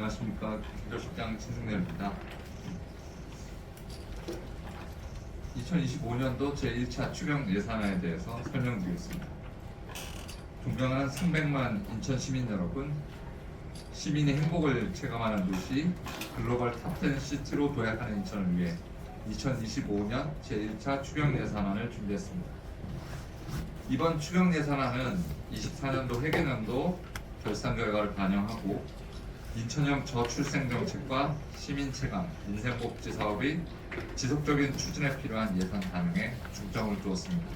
안녕하십니까 기도실장 신승래입니다. 2025년도 제1차 추경 예산안에 대해서 설명드리겠습니다. 존경하는 300만 인천 시민 여러분, 시민의 행복을 체감하는 도시 글로벌 탑10 시티로 도약하는 인천을 위해 2025년 제1차 추경 예산안을 준비했습니다. 이번 추경 예산안은 24년도 회계년도 결산 결과를 반영하고 인천형 저출생 정책과 시민 체감, 민생복지 사업이 지속적인 추진에 필요한 예산 반영에 중점을 두었습니다.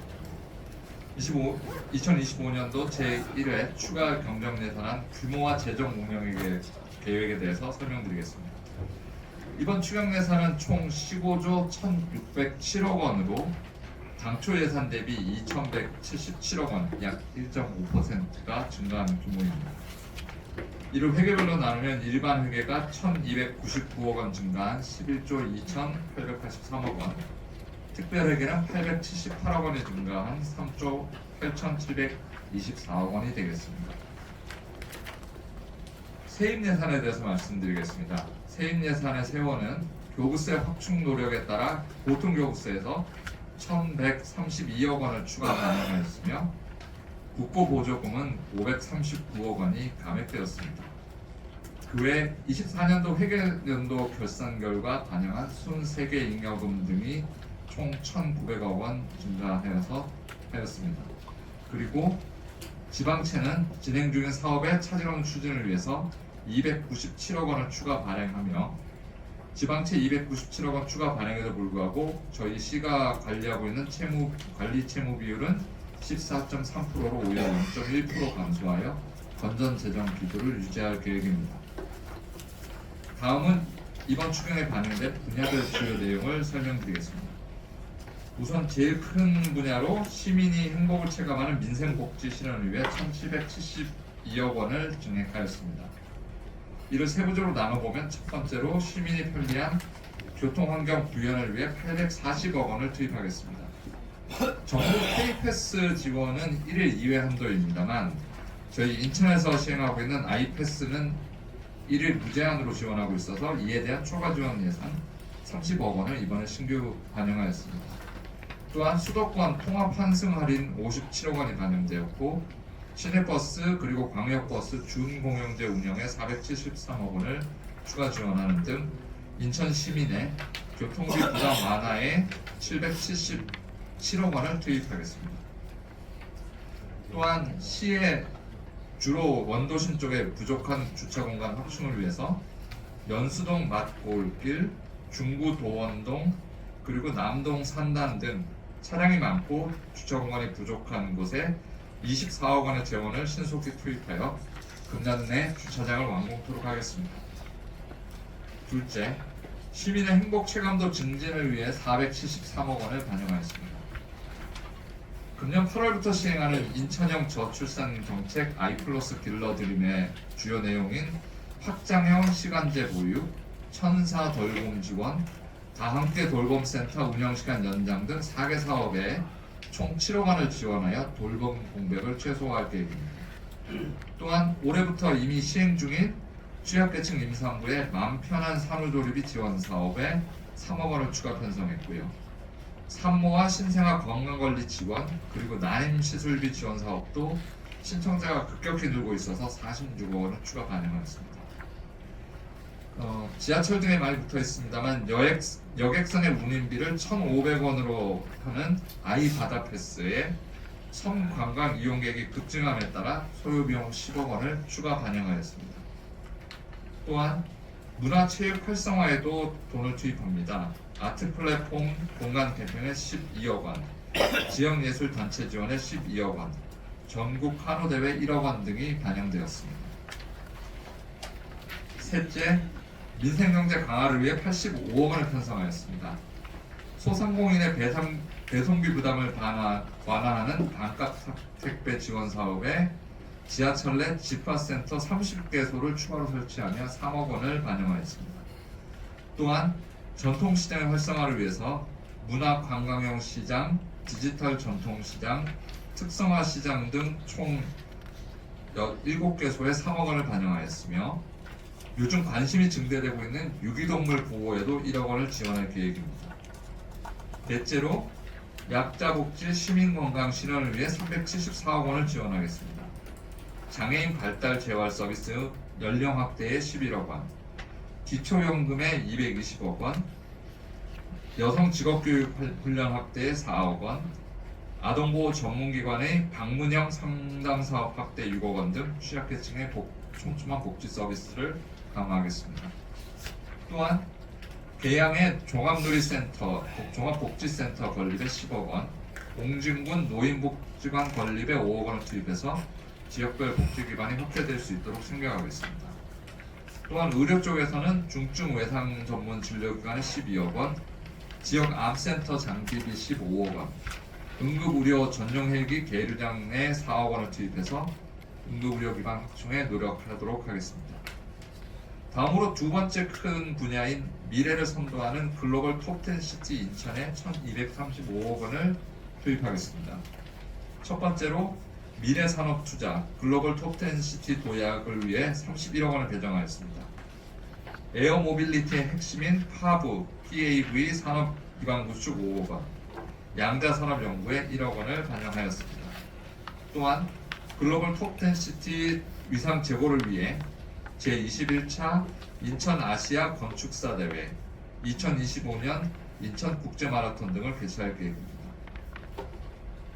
25, 2025년도 제1회 추가 경정 예산안 규모와 재정 운영 계획에 대해서 설명드리겠습니다. 이번 추경 예산은 총 15조 1,607억 원으로 당초 예산 대비 2,177억 원, 약 1.5%가 증가한 규모입니다. 이를 회계별로 나누면 일반 회계가 1,299억 원 증가한 11조 2,883억 원, 특별 회계는 878억 원이 증가한 3조 8,724억 원이 되겠습니다. 세입 예산에 대해서 말씀드리겠습니다. 세입 예산의 세원은 교부세 확충 노력에 따라 보통 교부세에서 1,132억 원을 추가 반영하였으며 국고보조금은 539억 원이 감액되었습니다. 그 외 24년도 회계연도 결산 결과 반영한 순세계 잉여금 등이 총 1,900억 원 증가하여서 하였습니다. 그리고 지방채는 진행 중인 사업의 차질원 추진을 위해서 297억 원을 추가 발행하며 지방채 297억 원 추가 발행에도 불구하고 저희 시가 관리하고 있는 채무 관리 채무 비율은 14.3%로 오히려 0.1% 감소하여 건전 재정 기조를 유지할 계획입니다. 다음은 이번 추경에 반영된 분야별 주요 내용을 설명드리겠습니다. 우선 제일 큰 분야로 시민이 행복을 체감하는 민생복지 실현을 위해 1,772억 원을 증액하였습니다. 이를 세부적으로 나눠보면 첫 번째로 시민이 편리한 교통환경 구현을 위해 840억 원을 투입하겠습니다. 정부 K패스 지원은 1일 2회 한도입니다만 저희 인천에서 시행하고 있는 아이패스는 1일 무제한으로 지원하고 있어서 이에 대한 추가 지원 예산 30억 원을 이번에 신규 반영하였습니다. 또한 수도권 통합 환승 할인 57억 원이 반영되었고 시내버스 그리고 광역버스 준공영제 운영에 473억 원을 추가 지원하는 등 인천 시민의 교통비 부담 완화에 777억 원을 투입하겠습니다. 또한 시의 주로 원도심 쪽에 부족한 주차 공간 확충을 위해서 연수동 맛골길, 중구 도원동, 그리고 남동 산단 등 차량이 많고 주차 공간이 부족한 곳에 24억 원의 재원을 신속히 투입하여 금년 내 주차장을 완공토록 하겠습니다. 둘째, 시민의 행복 체감도 증진을 위해 473억 원을 반영하였습니다. 금년 8월부터 시행하는 인천형 저출산 정책 아이플러스 딜러 드림의 주요 내용인 확장형 시간제 보유, 천사 돌봄 지원, 다함께 돌봄센터 운영시간 연장 등 4개 사업에 총 7억 원을 지원하여 돌봄 공백을 최소화할 계획입니다. 또한 올해부터 이미 시행 중인 취약계층 임산부의 마음 편한 산후조리비 지원 사업에 3억 원을 추가 편성했고요. 산모와 신생아 건강관리 지원 그리고 난임 시술비 지원 사업도 신청자가 급격히 늘고 있어서 46억 원을 추가 반영하였습니다. 어, 지하철 등에 많이 붙어 있습니다만 여객, 여객선의 운임비를 1,500원으로 하는 아이 바다 패스에 섬 관광 이용객이 급증함에 따라 소요 비용 10억 원을 추가 반영하였습니다. 또한 문화체육 활성화에도 돈을 투입합니다. 아트 플랫폼 공간 개편에 12억 원, 지역 예술 단체 지원에 12억 원, 전국 한우 대회 1억 원 등이 반영되었습니다. 셋째, 민생경제 강화를 위해 85억 원을 편성하였습니다. 소상공인의 배상, 배송비 부담을 반화, 완화 하는 반값 택배 지원 사업에 지하철 내 집화센터 30개소를 추가로 설치하며 3억 원을 반영하였습니다. 또한 전통시장의 활성화를 위해서 문화관광형 시장, 디지털 전통시장, 특성화 시장 등 총 7개소에 3억 원을 반영하였으며 요즘 관심이 증대되고 있는 유기동물 보호에도 1억 원을 지원할 계획입니다. 대체로 약자복지 시민건강 실현을 위해 374억 원을 지원하겠습니다. 장애인 발달 재활 서비스 연령 확대에 11억 원, 기초연금에 220억 원, 여성 직업교육 훈련 확대에 4억 원, 아동보호 전문기관의 방문형 상담 사업 확대 6억 원 등 취약계층의 복, 촘촘한 복지 서비스를 강화하겠습니다. 또한 계양의 종합누리센터, 종합복지센터 건립에 10억 원, 옹진군 노인복지관 건립에 5억 원을 투입해서 지역별 복지기반이 확대될 수 있도록 생각하고 있습니다. 또한 의료 쪽에서는 중증 외상 전문 진료기관에 12억 원, 지역 암센터 장비비 15억 원, 응급의료 전용 헬기 계류장에 4억 원을 투입해서 응급의료 기반 확충에 노력하도록 하겠습니다. 다음으로 두 번째 큰 분야인 미래를 선도하는 글로벌 톱10 시티 인천에 1,235억 원을 투입하겠습니다. 첫 번째로 미래 산업 투자 글로벌 톱10 시티 도약을 위해 31억 원을 배정하였습니다. 에어 모빌리티의 핵심인 파브, PAV 산업 기반 구축 5억 원, 양자 산업 연구에 1억 원을 반영하였습니다. 또한 글로벌 톱10 시티 위상 제고를 위해 제21차 인천 아시아 건축사 대회, 2025년 인천 국제 마라톤 등을 개최할 계획입니다.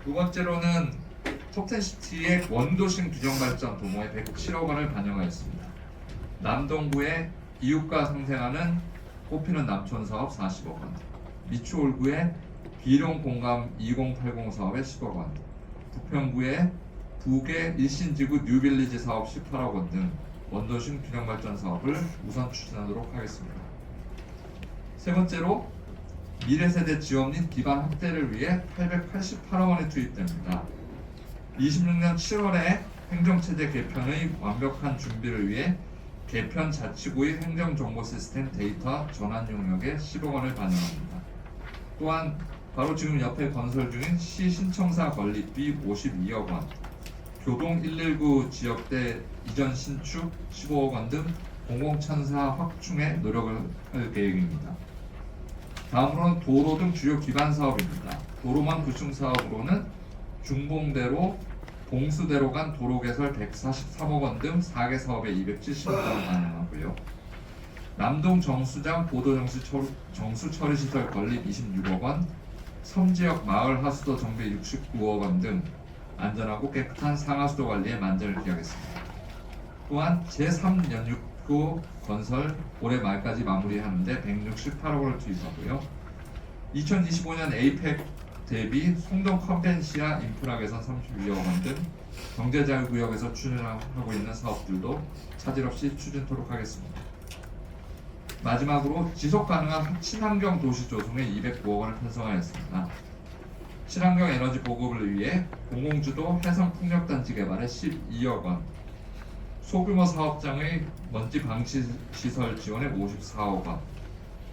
두 번째로는 톱10 시티의 원도심 균형 발전 도모에 107억 원을 반영하였습니다. 남동구에 이웃과 상생하는 꽃피는 남촌 사업 40억 원, 미추홀구의 비룡 공감 2080 사업에 10억 원, 부평구의 북의 일신지구 뉴빌리지 사업 18억 원 등 원도심 균형 발전 사업을 우선 추진하도록 하겠습니다. 세 번째로 미래 세대 지원및 기반 확대를 위해 888억 원이 투입됩니다. 26년 7월에 행정체제 개편의 완벽한 준비를 위해 개편 자치구의 행정정보 시스템 데이터 전환 용역에 10억 원을 반영합니다. 또한 바로 지금 옆에 건설 중인 시 신청사 건립비 52억 원, 교동 119 지역대 이전 신축 15억 원 등 공공천사 확충에 노력을 할 계획입니다. 다음으로는 도로 등 주요 기반 사업입니다. 도로망 구축 사업으로는 중봉대로 봉수대로 간 도로 개설 143억 원 등 4개 사업에 270억 원을 반영하고요. 남동 정수장 보도 정수 처, 정수 처리 시설 건립 26억 원, 섬지역 마을 하수도 정비 69억 원 등 안전하고 깨끗한 상하수도 관리에 만전을 기하겠습니다. 또한 제3연육구 건설 올해 말까지 마무리하는데 168억 원을 투입하고요. 2025년 에이펙 대비 송동 컨벤시아 인프라 개선 32억 원 등 경제자유구역에서 추진하고 있는 사업들도 차질 없이 추진토록 하겠습니다. 마지막으로 지속 가능한 친환경 도시 조성에 209억 원을 편성하였습니다. 친환경 에너지 보급을 위해 공공주도 해상 풍력단지 개발에 12억 원, 소규모 사업장의 먼지 방치 시설 지원에 54억 원,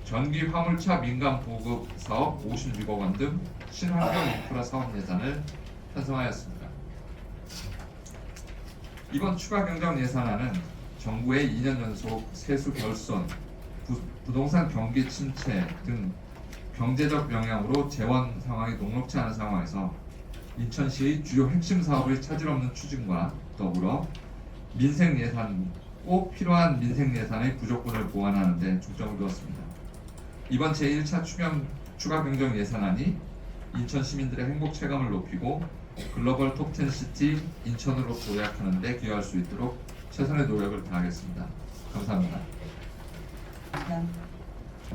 전기 화물차 민간 보급 사업 56억 원등 친환경 인프라 사업 예산을 편성하였습니다. 이번 추가 경정 예산안은 정부의 2년 연속 세수 결손, 부, 부동산 경기 침체 등 경제적 영향으로 재원 상황이 녹록치 않은 상황에서 인천시의 주요 핵심 사업의 차질 없는 추진과 더불어 민생 예산 꼭 필요한 민생 예산의 부족분을 보완하는 데 중점을 두었습니다. 이번 제1차 추경 추가 경정 예산안이 인천 시민들의 행복 체감을 높이고 글로벌 톱10 시티 인천으로 도약하는 데 기여할 수 있도록 최선의 노력을 다하겠습니다. 감사합니다. 네.